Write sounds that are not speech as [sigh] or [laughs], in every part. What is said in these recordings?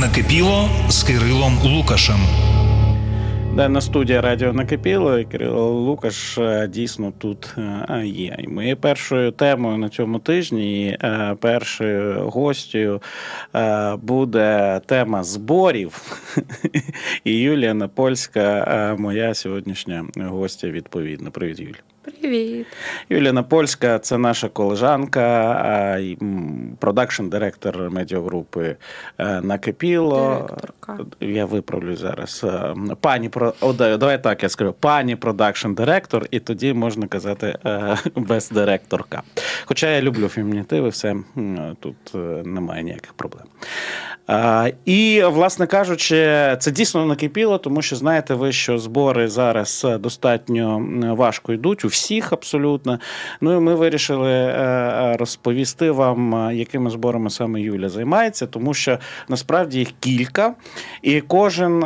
Накипіло з Кирилом Лукашем. Денна студія Радіо Накипіло і Кирило Лукаш е, дійсно тут е, є. І моєю першою темою на цьому тижні, е, першою гостю буде тема зборів. [laughs] І Юлія Напольська, моя сьогоднішня гостя, відповідно. Привіт, Юлія. Привіт. Юлія Напольська це наша колежанка, продакшн директор медіагрупи е, Накипіло. Директорка. Я виправлю зараз. Е, Пані О, давай так я скажу. Пані продакшн директор, і тоді можна казати е, без директорка. Хоча я люблю фемінітиви, все тут немає ніяких проблем. І, власне кажучи, це дійсно накипіло, тому що знаєте ви, що збори зараз достатньо важко йдуть у всіх абсолютно. Ну і ми вирішили е, е, розповісти вам, е, якими зборами саме Юля займається, тому що насправді їх кілька, і кожен,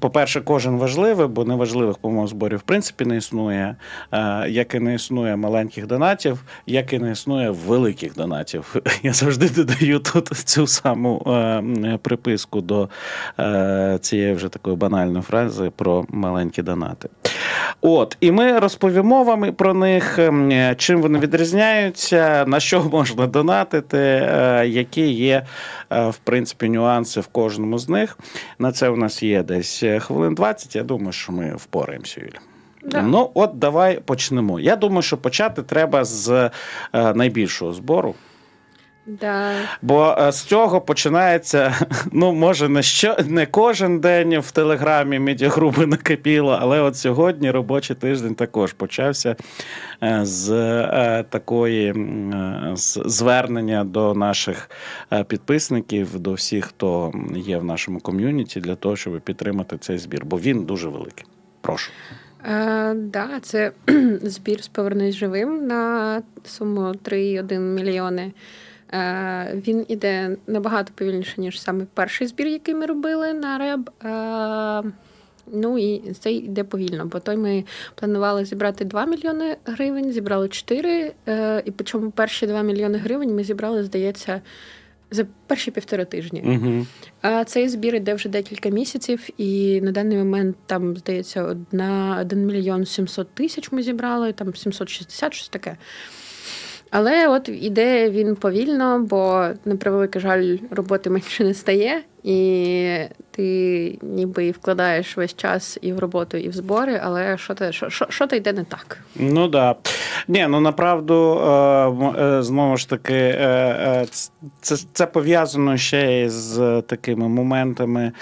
по-перше, кожен важливий, бо неважливих, по-моєму, зборів в принципі не існує, як і не існує маленьких донатів, як і не існує великих донатів. [laughs] Я завжди додаю тут цю саму приписку до цієї вже такої банальної фрази про маленькі донати. От, і ми розповімо вам про них, ем, е, чим вони відрізняються, на що [laughs] можна донатити, е, які є, е, в принципі, нюанси в кожному з них. На це у нас є десь хвилин 20. Я думаю, що ми впораємося, Юля. Да. Ну, от давай почнемо. Я думаю, що почати треба з найбільшого збору. Да. Бо е, з цього починається, [laughs] ну може не що не кожен день в телеграмі медіагрупи накипіло, але от сьогодні робочий тиждень також почався е, з е, такої з звернення до наших підписників, до всіх, хто є в нашому ком'юніті, для того, щоб підтримати цей збір, бо він дуже великий. Прошу. Е, да, це [clears throat] збір з повернись живим на суму 3,1 мільйони. Е, він іде набагато повільніше, ніж саме перший збір, який ми робили на РЕБ. Е, ну і це йде повільно, бо той ми планували зібрати 2 мільйони гривень, зібрали 4. Е, і причому перші 2 мільйони гривень ми зібрали, здається, за перші півтори тижні. Угу. А цей збір іде вже декілька місяців, і на даний момент там здається одна 1 мільйон 700 тисяч ми зібрали, там 760, щось таке. Але от іде він повільно, бо на превеликий жаль, роботи менше не стає, і ти ніби і вкладаєш весь час і в роботу, і в збори, але що те, що, що, що то йде не так. Ну да. Ні, ну направду е, е, знову ж таки, е, це, це пов'язано ще з такими моментами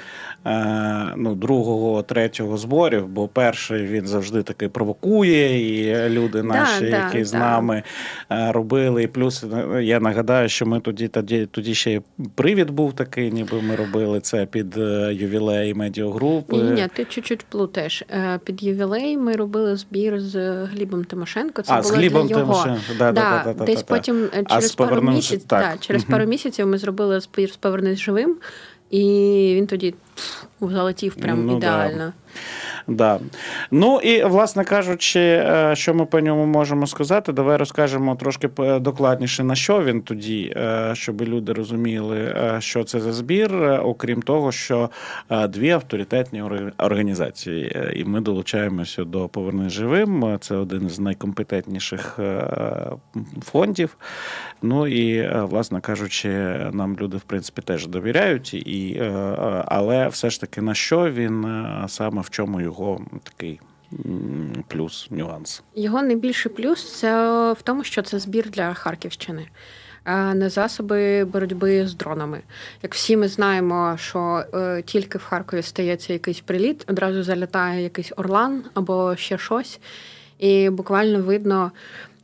ну, другого, третього зборів, бо перший він завжди таки провокує, і люди наші, да, які з да. нами е, робили. І плюс я нагадаю, що ми тоді тоді, тоді ще й привід був такий, ніби ми робили це під е, ювілей медіагрупи. Ні, ні, ти чуть-чуть плутаєш. Е, Під ювілей ми робили збір з Глібом Тимошенко. Це а, з Глібом для його. Тимошенко. Да, да, Да, да, десь да, потім да. Через а пару місяців, да, через пару місяців ми зробили збір з повернись живим, і він тоді пф, залетів прям Ну, ідеально. Да. Ну і власне кажучи, е, що ми по ньому можемо сказати, давай розкажемо трошки докладніше на що він тоді, е, щоб люди розуміли, е, що це за збір, окрім того, що дві авторитетні організації, і ми долучаємося до Поверни живим. Це один з найкомпетентніших фондів. Ну і, власне кажучи, нам люди, в принципі, теж довіряють, і, але все ж таки на що він саме в чому його такий плюс, нюанс. Його найбільший плюс це в тому, що це збір для Харківщини. не засоби боротьби з дронами. Як всі ми знаємо, що е, тільки в Харкові стається якийсь приліт, одразу залітає якийсь орлан або ще щось, і буквально видно,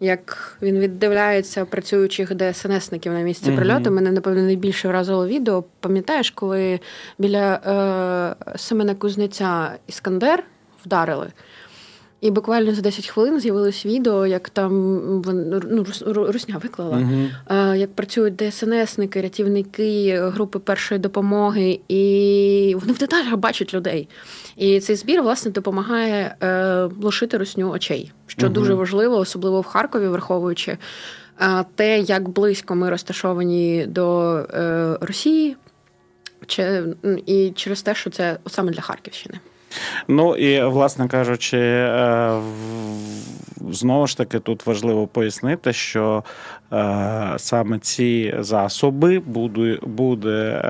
як він віддивляється працюючих ДСНСників на місці Мгм. прильоту. Мене напевно найбільше вразило відео. Пам'ятаєш, коли біля е, Семена Кузнеця Іскандер вдарили? І буквально за 10 хвилин з'явилось відео, як там ну, Русня виклала, е, як працюють ДСНСники, рятівники, групи першої допомоги, і вони в деталях бачать людей. І цей збір власне допомагає е, лишити русню очей, що Мгм. дуже важливо, особливо в Харкові, враховуючи А те, як близько ми розташовані до е, Росії, чи, і через те, що це саме для Харківщини. Ну і власне кажучи, е, знову ж таки тут важливо пояснити, що е, саме ці засоби буде, буде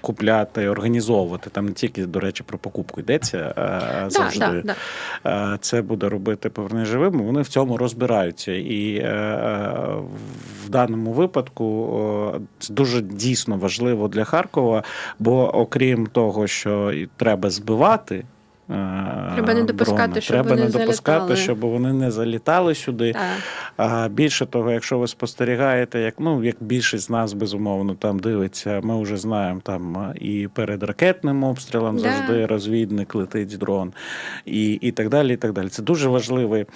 купляти, організовувати там не тільки, до речі, про покупку йдеться е, завжди. Да, да, да. Це буде робити поверни живим. Вони в цьому розбираються. І в даному випадку це дуже дійсно важливо для Харкова, бо окрім того, що треба збивати. е, Треба не допускати, дрони, щоб треба вони не допускати, залітали. щоб вони не залітали сюди. А більше того, якщо ви спостерігаєте, як ну як більшість з нас безумовно там дивиться, ми вже знаємо там і перед ракетним обстрілом Да. завжди розвідник летить дрон, і, і так далі. І так далі. Це дуже важливий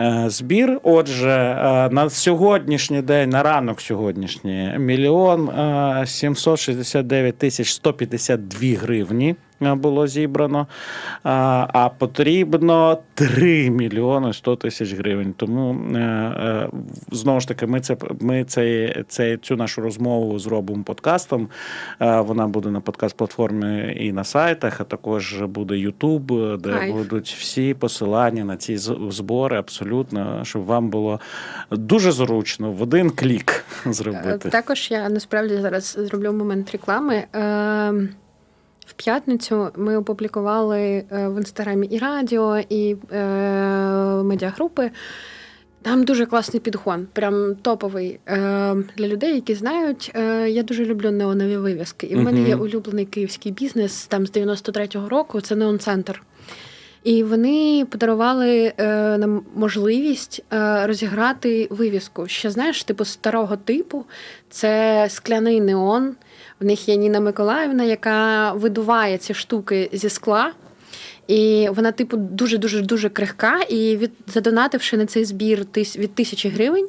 е, збір. Отже, е, на сьогоднішній день, на ранок сьогоднішній, мільйон е, 769 тисяч 152 гривні. Було зібрано, а, потрібно 3 мільйони 100 тисяч гривень. Тому е, е, знову ж таки, ми це ми цей, цей, цю нашу розмову зробимо подкастом. Е, Вона буде на подкаст-платформі і на сайтах, а також буде YouTube, де Кайф. будуть всі посилання на ці збори, абсолютно, щоб вам було дуже зручно в один клік [laughs] зробити. Також я насправді зараз зроблю момент реклами. В п'ятницю ми опублікували е, в інстаграмі і радіо, і е, медіагрупи. Там дуже класний підгон, прям топовий е, для людей, які знають. Е, я дуже люблю неонові вивіски. І в мене є улюблений київський бізнес там з 93-го року. Це Неон Центр. І вони подарували е, нам можливість е, розіграти вивіску. Ще знаєш, типу старого типу, це скляний неон. В них є Ніна Миколаївна, яка видуває ці штуки зі скла. І вона, типу, дуже дуже дуже крихка. І від задонативши на цей збір від тисячі гривень.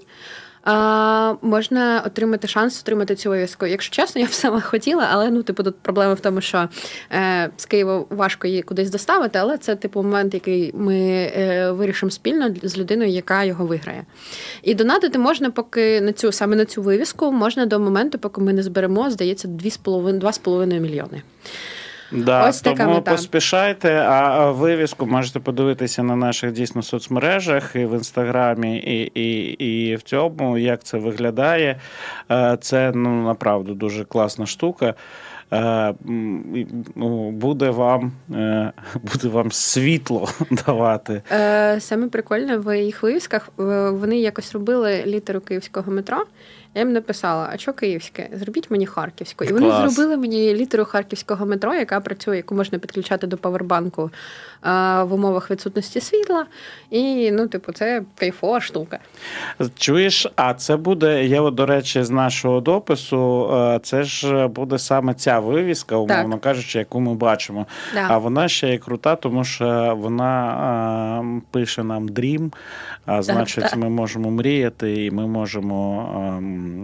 А, можна отримати шанс отримати цю вивіску. Якщо чесно, я б сама хотіла, але ну, типу, тут проблема в тому, що е, з Києва важко її кудись доставити, але це типу момент, який ми е, вирішимо спільно з людиною, яка його виграє. І донатити можна, поки на цю саме на цю вивіску, можна до моменту, поки ми не зберемо, здається, 2,5 2,5 мільйони. Да, Ось така тому мета. поспішайте. А вивіску можете подивитися на наших дійсно соцмережах і в інстаграмі, і, і, і в цьому, як це виглядає. Е, Це ну направду дуже класна штука. Е, ну, Буде вам, е, [laughs] буде вам світло [laughs] давати. Саме прикольне в їх вивісках. Вони якось робили літеру київського метро. Я їм написала: а що київське? Зробіть мені харківську. І вони Клас. зробили мені літеру харківського метро, яка працює, яку можна підключати до павербанку в умовах відсутності світла. І ну, типу, це кайфова штука. Чуєш, а це буде, я от, до речі, з нашого допису, е, це ж буде саме ця вивіска, умовно кажучи, яку ми бачимо. Да. А вона ще й крута, тому що вона е, пише нам Dream, а значить, так. ми можемо мріяти, і ми можемо.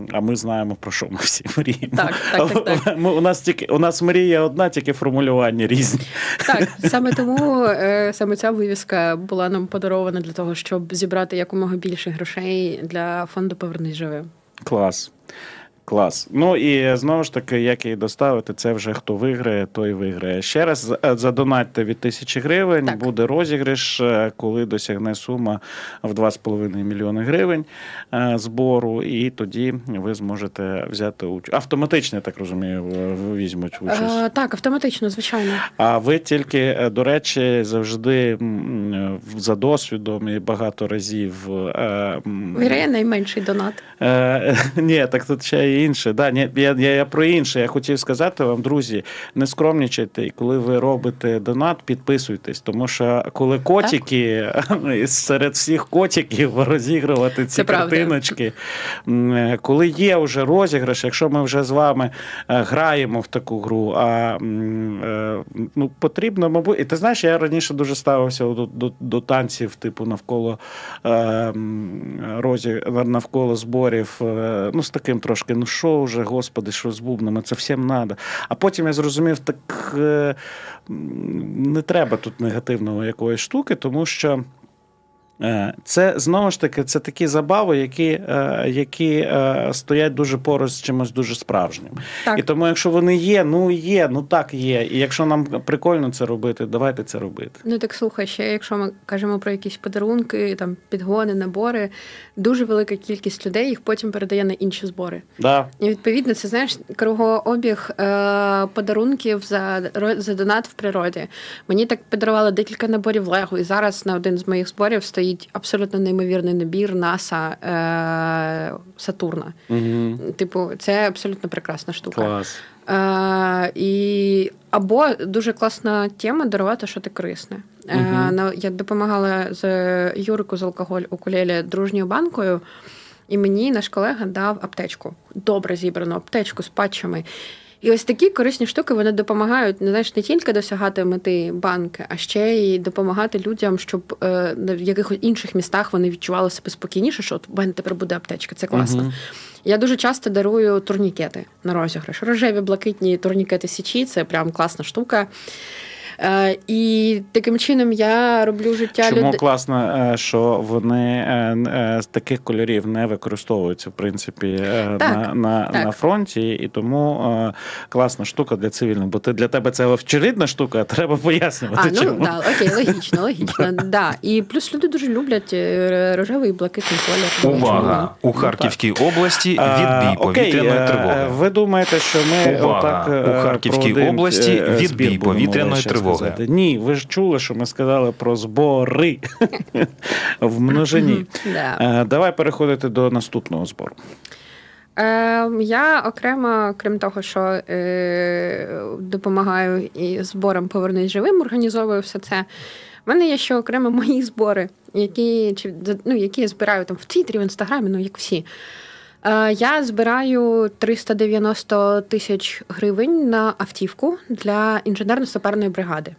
е, а ми знаємо, про що ми всі мріємо. Так, так, так, так. [laughs] Ми, у, нас тільки, у нас мрія одна, тільки формулювання різні. Так, саме тому е, саме ця вивіска була нам подарована для того, щоб зібрати якомога більше грошей для фонду Повернись живим. Клас. Клас. Ну і знову ж таки, як її доставити, це вже хто виграє, той виграє. Ще раз е, задонатьте від тисячі гривень. Так. Буде розіграш, е, коли досягне сума в 2,5 мільйони гривень е, збору, і тоді ви зможете взяти участь. Автоматично, я так розумію, візьмуть участь. Е, так, автоматично, звичайно. А ви тільки, до речі, завжди за досвідом і багато разів. е, Виграє найменший донат. Е, [laughs] ні, так тут ще й інше. Да, ні, я, я, я про інше. Я хотів сказати вам, друзі, не скромнічайте, і коли ви робите донат, підписуйтесь, тому що коли котики, серед всіх котиків розігрувати ці картиночки, е, коли є вже розіграш, якщо ми вже з вами е, граємо в таку гру, а е, ну, потрібно, мабуть, і ти знаєш, я раніше дуже ставився до, до, до танців, типу, навколо е, розі, навколо зборів, е, ну, з таким трошки, ну що вже, господи, що з бубнами, це всім треба. А потім я зрозумів, так е, не треба тут негативного якоїсь штуки, тому що. Е, Це знову ж таки це такі забави, які, е, які е, стоять дуже поруч з чимось дуже справжнім. Так. І тому, якщо вони є, ну є, ну так є. І якщо нам прикольно це робити, давайте це робити. Ну так слухай, ще якщо ми кажемо про якісь подарунки, там підгони, набори, дуже велика кількість людей їх потім передає на інші збори. Да. І відповідно, це знаєш кругообіг е, подарунків за за донат в природі. Мені так подарували декілька наборів Лего, і зараз на один з моїх зборів стоїть абсолютно неймовірний набір НАСА е, Сатурна. Угу. Типу, це абсолютно прекрасна штука. Клас. Е, і, або дуже класна тема дарувати що ти корисне. Е, я допомагала з Юрику з алкоголь укулелі дружньою банкою, і мені наш колега дав аптечку. Добре зібрану аптечку з патчами. І ось такі корисні штуки вони допомагають не знаєш, не тільки досягати мети банки, а ще й допомагати людям, щоб е, в якихось інших містах вони відчували себе спокійніше, що от в мене тепер буде аптечка. Це класно. Мгм. Я дуже часто дарую турнікети на розіграш. Рожеві, блакитні турнікети січі це прям класна штука. Е, і таким чином я роблю життя Чому людей. класно, е, що вони е, з таких кольорів не використовуються, в принципі, Так, на, на, так. на фронті, і тому класна штука для цивільних. Бо ти для тебе це очевидна штука, а треба пояснювати. А, ну чому. да, окей, логічно, логічно. [laughs] да. І плюс люди дуже люблять рожевий і блакитний колір. Увага! У Харківській області відбій повітряної тривоги. Ви думаєте, що ми Увага! отак У Харківській області відбій повітряної ще тривоги. сказати? Ні, ви ж чули, що ми сказали про збори [laughs] в множині. Е, Давай переходити до наступного збору. Е, я окремо, крім того, що е, допомагаю і зборам повернись живим, організовую все це. У мене є ще окремо мої збори, які, чи, ну, які я збираю там в Твіттері, в Інстаграмі, ну як всі. Е, я збираю 390 тисяч гривень на автівку для інженерно-саперної бригади.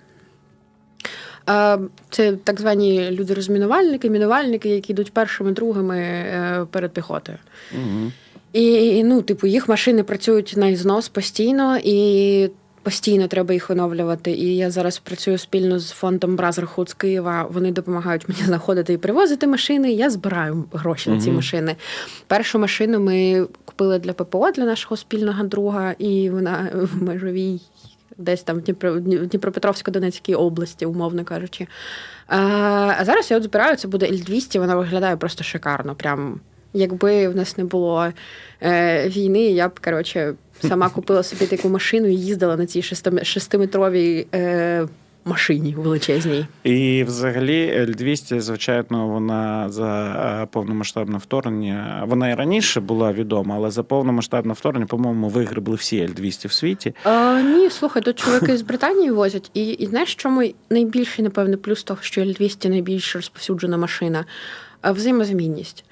Е, Це так звані люди-розмінувальники, мінувальники, які йдуть першими, другими е, перед піхотою. Угу. І ну, типу, їх машини працюють на ізнос постійно, і постійно треба їх оновлювати. І я зараз працюю спільно з фондом Brotherhood з Києва. Вони допомагають мені [laughs] знаходити і привозити машини. Я збираю гроші на ці Мгм. машини. Першу машину ми купили для ППО для нашого спільного друга, і вона [laughs] в межовій. Десь там в Дніпро, Дніпропетровсько-Донецькій області, умовно кажучи. А, а зараз я от збираю, це буде L200, вона виглядає просто шикарно. Прям якби в нас не було е, війни, я б коротше сама купила собі таку машину і їздила на цій шестиме- шестиметровій е, машині величезній. І взагалі Л-200, звичайно, вона за е, повномасштабне вторгнення. Вона і раніше була відома, але за повномасштабне вторгнення, по-моєму, вигребли всі Л-200 в світі. А, ні, слухай, тут чоловіки з Британії возять. І, і знаєш, чому найбільший, напевно, плюс того, що L200 найбільш розповсюджена машина? Взаємозамінність.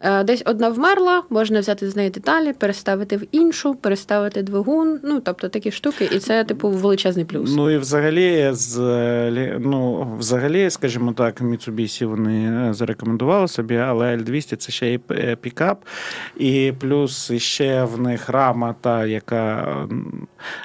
Е, Десь одна вмерла, можна взяти з неї деталі, переставити в іншу, переставити двигун. Ну, тобто такі штуки, і це, типу, величезний плюс. Ну і взагалі, з е, ну, взагалі, скажімо так, Mitsubishi вони е, зарекомендували собі, але L200 це ще і пікап. І плюс ще в них рама, та, яка,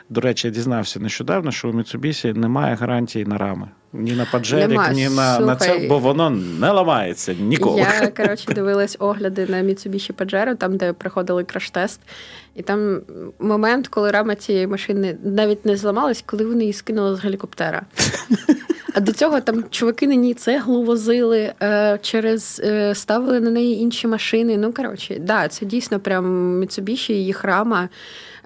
до речі, я дізнався нещодавно, що у Mitsubishi немає гарантії на рами. Ні на Паджерік, Нема, ні на, на це, бо воно не ламається ніколи. Я [laughs] коротше дивилась огляди на Mitsubishi Pajero, там, де проходили краш-тест. І там момент, коли рама цієї машини навіть не зламалась, коли вони її скинули з гелікоптера. А до цього там чуваки на ній цеглу возили, е, через е, ставили на неї інші машини. Ну коротше, да, це дійсно прям Mitsubishi, їх рама.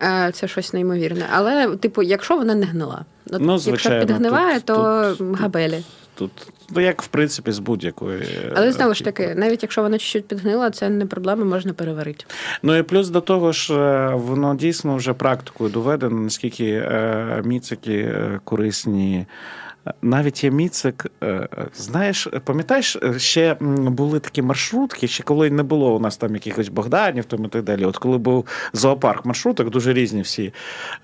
Е, Це щось неймовірне. Але, типу, якщо вона не гнила, От Ну, якщо підгниває, тут- то тут- габелі. Тут, ну, як в принципі, з будь-якої. е, Але знову ж таки, навіть якщо вона чуть-чуть підгнила, це не проблема, можна переварити. Ну і плюс до того ж, е, воно дійсно вже практикою доведено, наскільки е, міцики е, корисні. Навіть є міцик, е, знаєш, пам'ятаєш, е, ще були такі маршрутки, ще коли не було у нас там якихось Богданів там і так далі. От коли був зоопарк маршруток, дуже різні всі.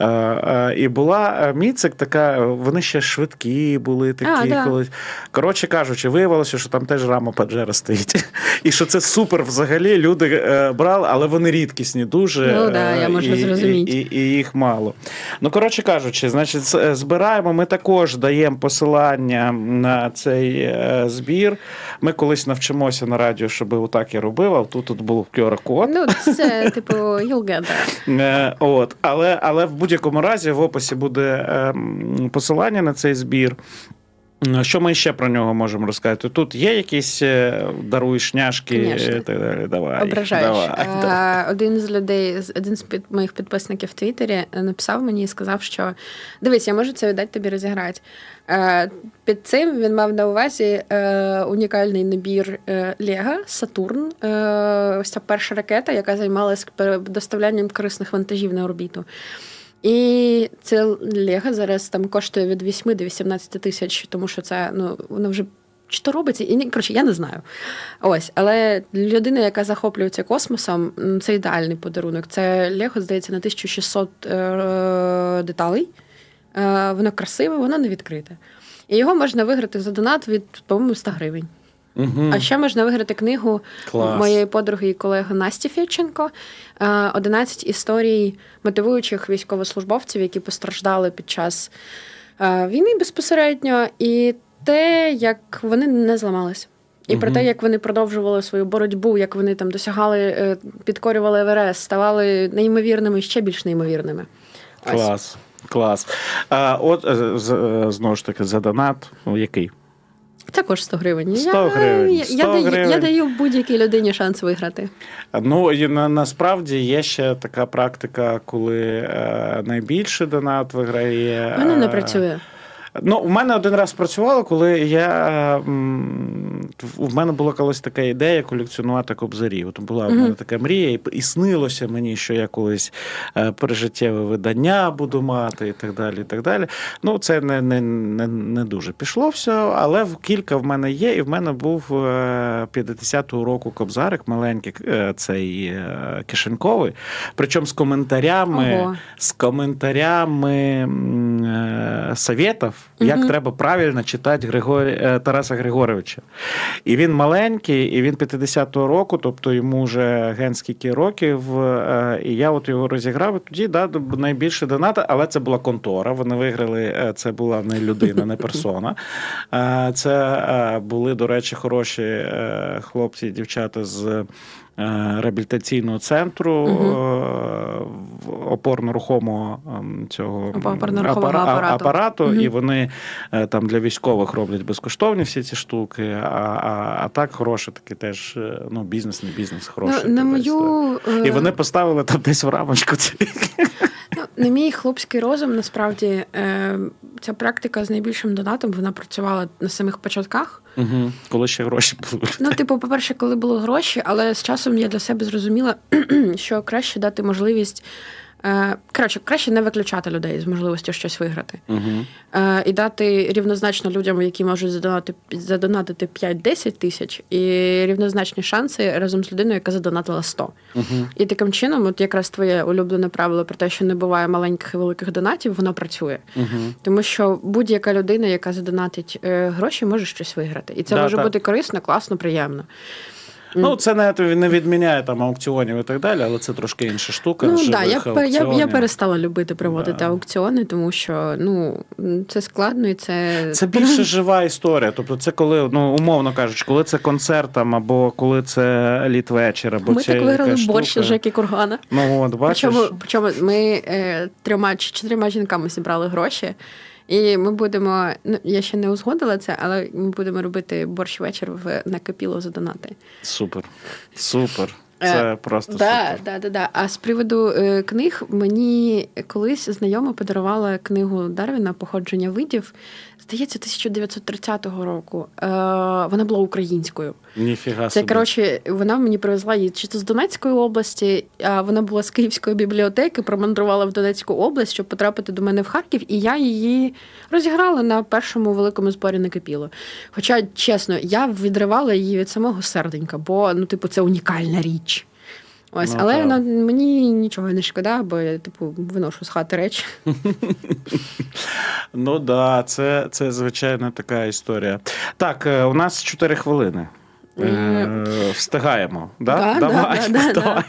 Е, І була міцик така, вони ще швидкі були такі. А, да. колись. Коротше кажучи, виявилося, що там теж рама Паджера стоїть. [laughs] І що це супер взагалі. Люди брали, але вони рідкісні дуже. Ну, да, я можу і, зрозуміти. І, і, і їх мало. Ну, коротше кажучи, значить, збираємо, ми також даємо по посилання на цей е, збір. Ми колись навчимося на радіо, щоб отак я робив, а тут, тут був QR-код. Ну, це типу there. Е, От, але, але в будь-якому разі в описі буде ем, посилання на цей збір. Е, Що ми ще про нього можемо розказати? Тут є якісь е, даруй і так далі. Давай. Ображаєш. Давай, Е, [laughs] давай. Один з людей, один з під моїх підписників в Твіттері е, написав мені і сказав, що дивись, я можу це віддати тобі розіграти. Е, Під цим він мав на увазі е, унікальний набір е, Лего Сатурн. Е, ось ця перша ракета, яка займалась пере- доставлянням корисних вантажів на орбіту. І це Лего зараз там коштує від 8 до 18 тисяч, тому що це ну воно вже чи то робиться, і коротше, я не знаю. Ось, але людина, яка захоплюється космосом, це ідеальний подарунок. Це Лего, здається, на 1600 е- деталей. Е, воно красиве, воно не відкрите. І його можна виграти за донат від, по-моєму, 100 гривень. Мгм. А ще можна виграти книгу Клас. моєї подруги і колеги Насті Фєдченко е, «11 історій мотивуючих військовослужбовців, які постраждали під час е, війни безпосередньо, і те, як вони не зламалися. І про те, як вони продовжували свою боротьбу, як вони там досягали, е, підкорювали Еверест, ставали неймовірними, ще більш неймовірними. Ось. Клас. Клас. А, от е, е, знову ж таки за донат. Ну, Який? Також 100 гривень. 100 гривень. Я, я, 100 даю, я гривень. даю будь-якій людині шанс виграти. Ну і на, насправді є ще така практика, коли е, найбільший донат виграє. Вона не е, працює. Ну, у мене один раз працювало, коли я. м, В мене була колись така ідея колекціонувати кобзарів. От була в мене така мрія, і, і снилося мені, що я колись е, пережиттєве видання буду мати, і так далі. і так далі. Ну, це не, не, не, не дуже пішло все, але в кілька в мене є, і в мене був е, 50-го року кобзарик, маленький е, цей е, кишеньковий. Причому з коментарями Ого. з коментарями м, е, советів, як Мгм. треба правильно читати Григорі... е, Тараса Григоровича. І він маленький, і він 50-го року, тобто йому вже ген скільки років. е, І я от його розіграв. І тоді да, найбільше доната, але це була контора. Вони виграли, е, це була не людина, не персона. Це були, до речі, хороші хлопці і дівчата з. Реабілітаційного центру е, опорно-рухомого ем, цього апарату. апарату, Мгм. і вони е, там для військових роблять безкоштовні всі ці штуки. А, а, а так хороше таки теж е, ну, бізнес, не бізнес, хороше. Ну, на десь, мою. І е, вони поставили там десь в рамочку. Ну, на мій хлопський розум, насправді, ця практика з найбільшим донатом вона працювала на самих початках. Угу. Коли ще гроші були. Ну, типу, по-перше, коли були гроші, але з часом я для себе зрозуміла, [clears throat] що краще дати можливість. Е, Коротше, краще не виключати людей з можливістю щось виграти. Угу. І дати рівнозначно людям, які можуть задонати, задонатити 5-10 тисяч, і рівнозначні шанси разом з людиною, яка задонатила 100. Угу. І таким чином, от якраз твоє улюблене правило про те, що не буває маленьких і великих донатів, воно працює. Угу. Тому що будь-яка людина, яка задонатить е, гроші, може щось виграти. І це Да, може так. бути корисно, класно, приємно. Ну, це не, не відміняє там аукціонів і так далі, але це трошки інша штука. Ну да, я, я, я перестала любити проводити Да. аукціони, тому що ну це складно і це Це більше [laughs] жива історія. Тобто, це коли, ну умовно кажучи, коли це концерт там, або коли це літвечір, або Ми це так виграли борщ. Жеки Кургана. Ну от бачиш. Причому, причому ми е, трьома чи чотирма жінками зібрали гроші. І ми будемо, ну я ще не узгодила це, але ми будемо робити борщ вечір в накипіло за донати. Супер. Супер. Е, Це просто Да, супер. да, да, да. А з приводу е, книг мені колись знайома подарувала книгу Дарвіна Походження видів. Здається, 1930 року. Е, вона була українською. Ніфіга Це собі. коротше, вона мені привезла її чи то з Донецької області, а вона була з Київської бібліотеки, промандрувала в Донецьку область, щоб потрапити до мене в Харків, і я її розіграла на першому великому зборі накипіло. Хоча, чесно, я відривала її від самого серденька, бо ну, типу, це унікальна річ. Ось, Ну, але вона, мені нічого не шкода, бо я типу виношу з хати речі. [laughs] Ну да, це, це звичайно така історія. Так, е, у нас 4 хвилини. Е, встигаємо. Да? Да, да, давай, да, да, давай.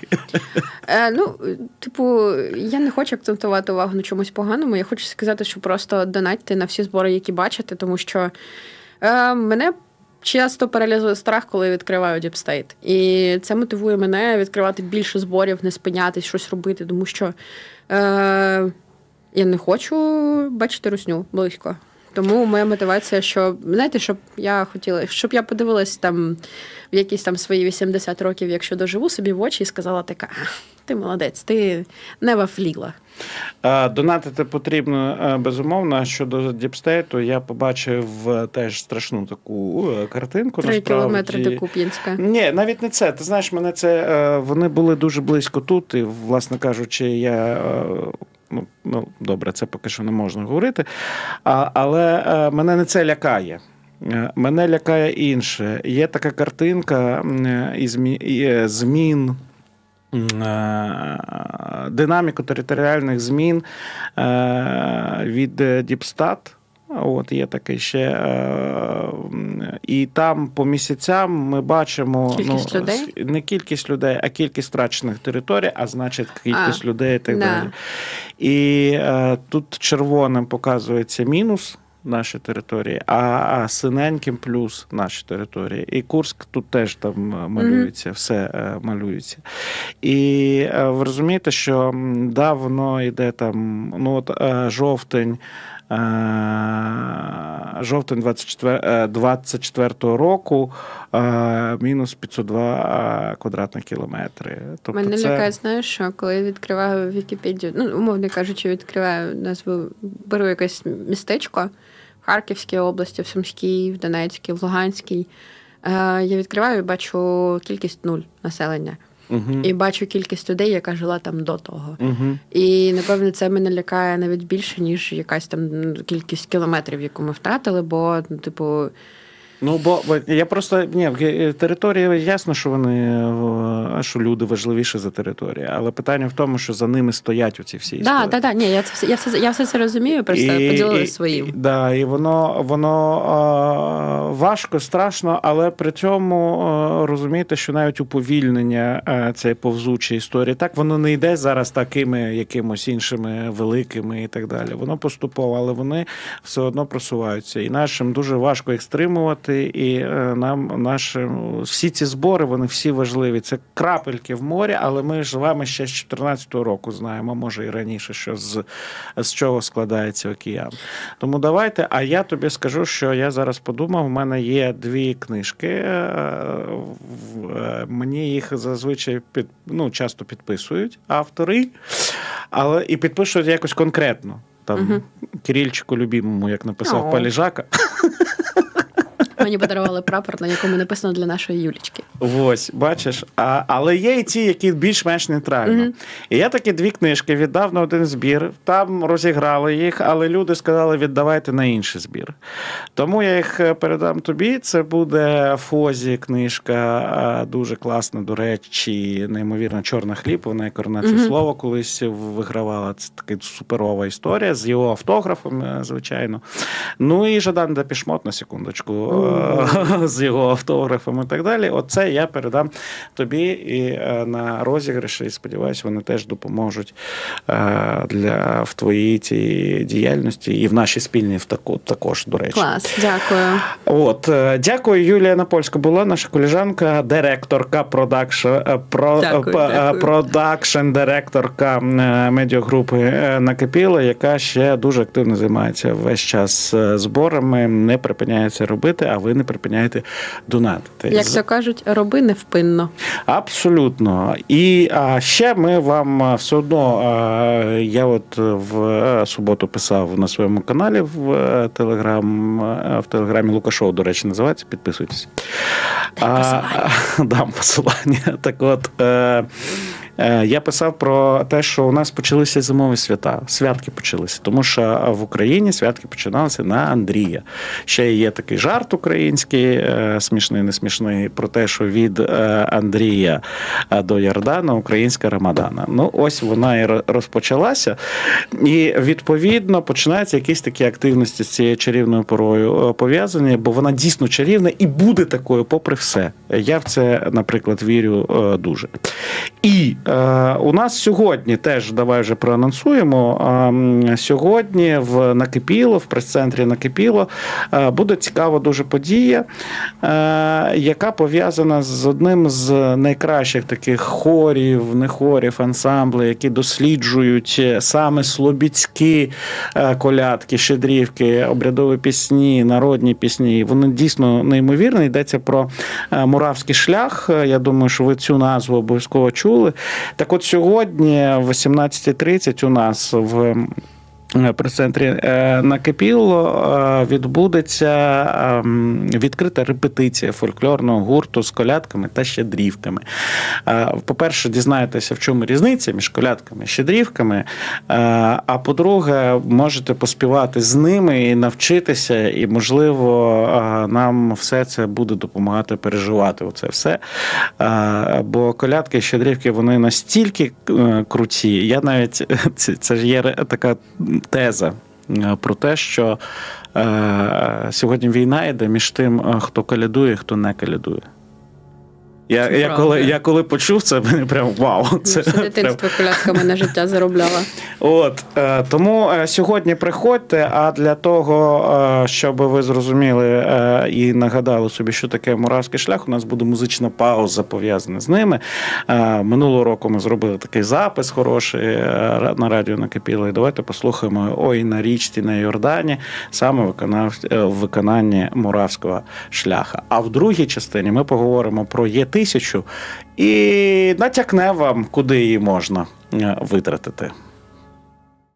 Е, ну, типу, я не хочу акцентувати увагу на чомусь поганому. Я хочу сказати, що просто донатьте на всі збори, які бачите, тому що е, мене часто паралізує страх, коли я відкриваю Діпстейт. І це мотивує мене відкривати більше зборів, не спинятись, щось робити, тому що е, я не хочу бачити русню близько. Тому моя мотивація, що знаєте, щоб я хотіла, щоб я подивилась там в якісь там свої 80 років, якщо доживу собі в очі і сказала така: ти молодець, ти не вафліла. Донатити потрібно е, безумовно. Щодо діпстейту, я побачив е, теж страшну таку е, картинку. Три кілометри до Куп'янська. Ні, навіть не це. Ти знаєш, мене це вони були дуже близько тут, і, власне кажучи, я. Ну, ну, добре, це поки що не можна говорити. А, але е, мене не це лякає. Е, Мене лякає інше. Є така картинка е, із змін. Динаміку територіальних змін від Діпстат. От є такий ще. е, І там по місяцям ми бачимо Кількість ну, людей? не кількість людей, а кількість втрачених територій, а значить кількість А, людей і так да. далі. І е, тут червоним показується мінус наші території, а, а синеньким плюс наші території. І Курск тут теж там е, малюється, все е, малюється. І ви розумієте, що м, да, воно йде там, ну от жовтень. Е, Жовтень 24, е, 24 року е, мінус 502 е, квадратних кілометри. Тобто Мене це... лякає, знаєш, що коли я відкриваю Вікіпедію, ну, умовно кажучи, відкриваю назву, беру якесь містечко в Харківській області, в Сумській, в Донецькій, в Луганській. Е, я відкриваю і бачу кількість нуль населення. Угу. І бачу кількість людей, яка жила там до того. Угу. І напевно це мене лякає навіть більше, ніж якась там кількість кілометрів, яку ми втратили, бо, ну, типу, Ну, бо я просто ні, в- території ясно, що вони е, що люди важливіші за територію, але питання в тому, що за ними стоять оці всі да, історії. да, да, ні, я це все, я все, я все це розумію, просто поділилася своїм. І, да, і воно, воно е, важко, страшно, але при цьому е, розумієте, що навіть уповільнення е, цієї повзучої історії, так воно не йде зараз такими якимось іншими великими і так далі. Воно поступово, але вони все одно просуваються. І нашим дуже важко їх стримувати. І е, нам нашим всі ці збори, вони всі важливі. Це крапельки в морі, але ми живемо ще з 2014 року, знаємо, може і раніше, що з, з чого складається океан. Тому давайте. А я тобі скажу, що я зараз подумав. У мене є дві книжки. е, е, Мені їх зазвичай під, ну, часто підписують автори, але і підпишуть якось конкретно. Там Мгм. Кирильчику любімому, як написав О. Паліжака. [laughs] Мені подарували прапор, на якому написано для нашої Юлічки. Ось, бачиш. А, але є і ті, які більш-менш нейтрально. Мгм. І я такі дві книжки віддав на один збір. Там розіграли їх, але люди сказали, віддавайте на інший збір. Тому я їх е, передам тобі. Це буде Фозі книжка, дуже класна, до речі, неймовірно, чорна хліб. Вона як коронацію Мгм. слова колись вигравала. Це така суперова історія з його автографом, е, звичайно. Ну і Жадан Депішмот, на секундочку, [laughs] з його автографом і так далі. Оце я передам тобі і е, на розіграші. І сподіваюся, вони теж допоможуть е, для в твоїй цій діяльності і в нашій спільній також, до речі. Клас, дякую. От, е, дякую, Юлія Напольська була наша колежанка, директорка продакшн, про, продакшн директорка медіагрупи Накипіла, яка ще дуже активно займається весь час зборами, не припиняє це робити, а ви не припиняєте донатити. Як то кажуть, роби невпинно. Абсолютно. І а, ще ми вам все одно. Я от в е, суботу писав на своєму каналі в е, Телеграм, е, в Телеграмі Лукашов, до речі, називається. Підписуйтесь. Дай посилання. [laughs] дам посилання. Так от. Е, е, я писав про те, що у нас почалися зимові свята. Святки почалися, тому що в Україні святки починалися на Андрія. Ще є такий жарт український, е, смішний, не смішний, про те, що від е, Андрія е, до Йордана українська Рамадана. Ну, ось вона і розпочалася. І відповідно починаються якісь такі активності з цією чарівною порою е, пов'язані, бо вона дійсно чарівна і буде такою, попри все. Я в це, наприклад, вірю е, дуже. І е, у нас сьогодні теж давай вже проанонсуємо. е, Сьогодні в Накипіло, в прес-центрі Накипіло, е, буде цікава дуже подія, е, яка пов'язана з одним з найкращих таких хорів, не хорів, ансамблів, які досліджують е, саме слобідські е, колядки, щедрівки, обрядові пісні, народні пісні. Вони дійсно неймовірні. Йдеться про е, Муравський шлях. Е, Я думаю, що ви цю назву обов'язково чули. Так от сьогодні, в 18.30 у нас в. Е, Прес-центрі е, Накипіло е, відбудеться ем, відкрита репетиція фольклорного гурту з колядками та щедрівками. По-перше, дізнаєтеся, в чому різниця між колядками і щедрівками. А по-друге, можете поспівати з ними і навчитися, і, можливо, нам все це буде допомагати переживати оце все. Бо колядки і щедрівки вони настільки круті. Я навіть [laughs] це ж є така теза е, про те, що е, сьогодні війна йде між тим, е, хто калядує, хто не колядує. Я, я, правда. коли, я коли почув це, мені прям вау. Це все дитинство колядками на життя заробляла. От е, тому е, сьогодні приходьте. А для того, е, щоб ви зрозуміли і нагадали собі, що таке муравський шлях, у нас буде музична пауза пов'язана з ними. Минулого року ми зробили такий запис хороший на радіо накипіло. І давайте послухаємо ой на річці на Йордані, саме виконав в виконанні муравського шляха. А в другій частині ми поговоримо про є тисячу і натякне вам, куди її можна е, витратити.